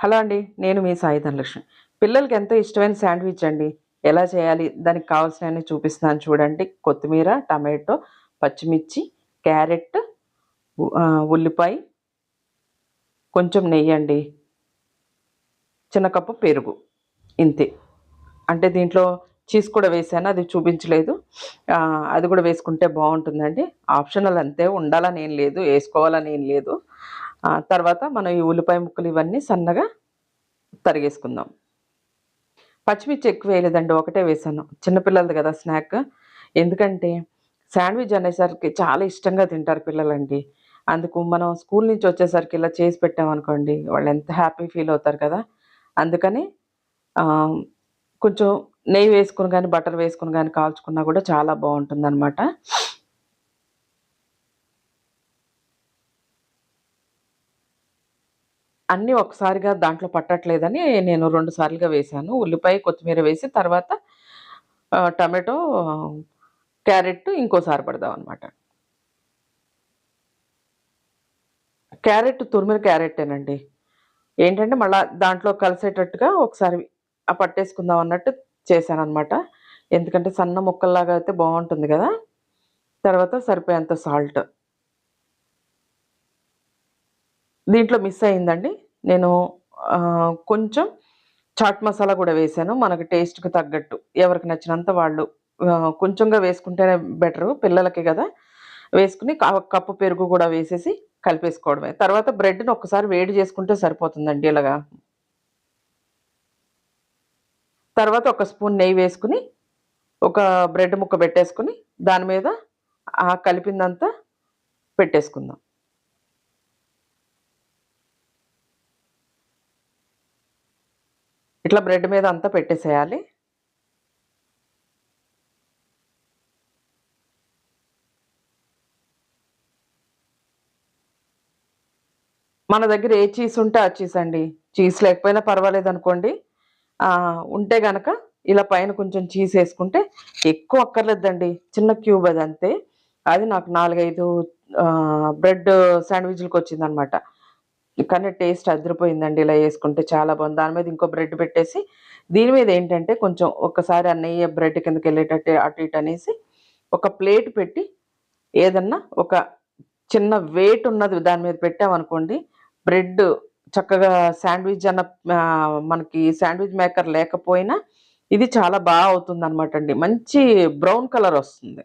Hello అండి నేను మీ సాయి ధనలక్ష్మి. పిల్లలకి ఎంతో ఇష్టమైన శాండ్విచ్ అండి. ఎలా చేయాలి? దానికి కావాల్సినవన్నీ చూపిస్తున్నాను చూడండి. కొత్తిమీర టమాటో పచ్చిమిర్చి క్యారెట్ ఉల్లిపాయ కొంచెం నెయ్యి అండి. చిన్న కప్పు పెరుగు ఇంతే. అంటే దీంట్లో చీజ్ కూడా వేసాను అది చూపించలేదు. అది కూడా వేసుకుంటే బాగుంటుందండి. ఆప్షనల్ అంతే ఉండాలని ఏం లేదు వేసుకోవాలని ఏం లేదు. తర్వాత మనం ఈ ఉల్లిపాయ ముక్కలు ఇవన్నీ సన్నగా తరిగేసుకుందాం. పచ్చిమిర్చి ఎక్కువ వేయలేదండి ఒకటే వేసాను. చిన్నపిల్లలది కదా స్నాక్. ఎందుకంటే శాండ్విచ్ అనేసరికి చాలా ఇష్టంగా తింటారు పిల్లలండి. అందుకు మనం స్కూల్ నుంచి వచ్చేసరికి ఇలా చేసి పెట్టామనుకోండి వాళ్ళు ఎంత హ్యాపీ ఫీల్ అవుతారు కదా. అందుకని కొంచెం నెయ్యి వేసుకుని కానీ బటర్ వేసుకుని కానీ కాల్చుకున్నా కూడా చాలా బాగుంటుంది అనమాట అన్నీ ఒకసారిగా దాంట్లో పట్టట్లేదని నేను రెండు సార్లుగా వేశాను. ఉల్లిపాయ కొత్తిమీర వేసి తర్వాత టమాటో క్యారెట్ ఇంకోసారి పడదాం అనమాట క్యారెట్ తురిమిన క్యారెట్టేనండి. ఏంటంటే మళ్ళీ దాంట్లో కలిసేటట్టుగా ఒకసారి ఆ పట్టేసుకుందాం అన్నట్టు చేశాను అనమాట ఎందుకంటే సన్న ముక్కల్లాగా అయితే బాగుంటుంది కదా. తర్వాత సరిపోయేంత సాల్ట్. దీంట్లో మిస్ అయిందండి. నేను కొంచెం చాట్ మసాలా కూడా వేసాను. మనకు టేస్ట్కి తగ్గట్టు. ఎవరికి నచ్చినంత వాళ్ళు కొంచెంగా వేసుకుంటేనే బెటరు పిల్లలకి కదా. వేసుకుని కప్పు పెరుగు కూడా వేసేసి కలిపేసుకోవడమే. తర్వాత బ్రెడ్ని ఒక్కసారి వేడి చేసుకుంటే సరిపోతుందండి ఇలాగా. తర్వాత ఒక స్పూన్ నెయ్యి వేసుకుని ఒక బ్రెడ్ ముక్క పెట్టేసుకుని దాని మీద ఆ కలిపిందంతా పెట్టేసుకుందాం. ఇట్లా బ్రెడ్ మీద అంతా పెట్టేసేయాలి. మన దగ్గర ఏ చీజ్ ఉంటే ఆ చీజ్ అండి. చీజ్ లేకపోయినా పర్వాలేదు అనుకోండి. ఉంటే గనక ఇలా పైన కొంచెం చీజ్ వేసుకుంటే ఎక్కువ అక్కర్లేదండి. చిన్న క్యూబ్ అది అంతే అది నాకు నాలుగైదు బ్రెడ్ శాండ్విచ్లకు వచ్చిందనమాట కానీ టేస్ట్ అదిరిపోయిందండి ఇలా వేసుకుంటే చాలా బాగుంది. దాని మీద ఇంకో బ్రెడ్ పెట్టేసి దీని మీద ఏంటంటే కొంచెం ఒక్కసారి అన్నయ్య బ్రెడ్ కిందకి వెళ్ళేటట్టు అటు ఇటు అనేసి ఒక ప్లేట్ పెట్టి ఏదన్నా ఒక చిన్న వెయిట్ ఉన్నది దాని మీద పెట్టామనుకోండి బ్రెడ్ చక్కగా శాండ్విచ్ అన్న మనకి శాండ్విచ్ మేకర్ లేకపోయినా ఇది చాలా బాగా అవుతుంది అనమాట అండి. మంచి బ్రౌన్ కలర్ వస్తుంది.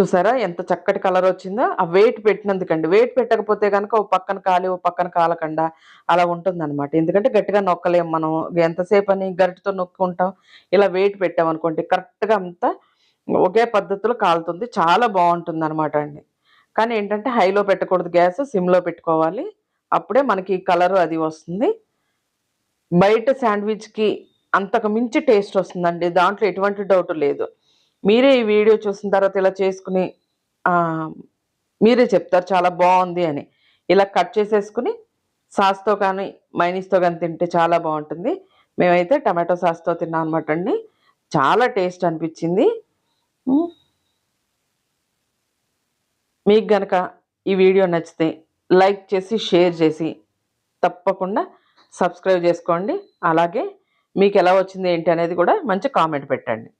చూసారా? ఎంత చక్కటి కలర్ వచ్చిందో. ఆ వెయిట్ పెట్టినందుకండి. వెయిట్ పెట్టకపోతే కనుక ఓ పక్కన కాలి ఓ పక్కన కాలకుండా అలా ఉంటుంది అనమాట ఎందుకంటే గట్టిగా నొక్కలేం మనం. ఎంతసేపు అని గరిటతో నొక్కుంటాం. ఇలా వెయిట్ పెట్టామనుకోండి కరెక్ట్గా అంతా ఒకే పద్ధతిలో కాలుతుంది. చాలా బాగుంటుంది అనమాట అండి. కానీ ఏంటంటే హైలో పెట్టకూడదు గ్యాస్ సిమ్లో పెట్టుకోవాలి. అప్పుడే మనకి కలర్ అది వస్తుంది. బయట శాండ్విచ్కి అంతకు మించి టేస్ట్ వస్తుందండి. దాంట్లో ఎటువంటి డౌట్ లేదు. మీరే ఈ వీడియో చూసిన తర్వాత ఇలా చేసుకుని మీరే చెప్తారు చాలా బాగుంది అని. ఇలా కట్ చేసేసుకుని సాస్తో కానీ మైనీస్తో కానీ తింటే చాలా బాగుంటుంది. మేమైతే టమాటో సాస్తో తిన్నాం అనమాట అండి. చాలా టేస్ట్ అనిపించింది. మీకు గనక ఈ వీడియో నచ్చితే లైక్ చేసి షేర్ చేసి తప్పకుండా సబ్స్క్రైబ్ చేసుకోండి. అలాగే మీకు ఎలా వచ్చింది ఏంటి అనేది కూడా మంచి కామెంట్ పెట్టండి.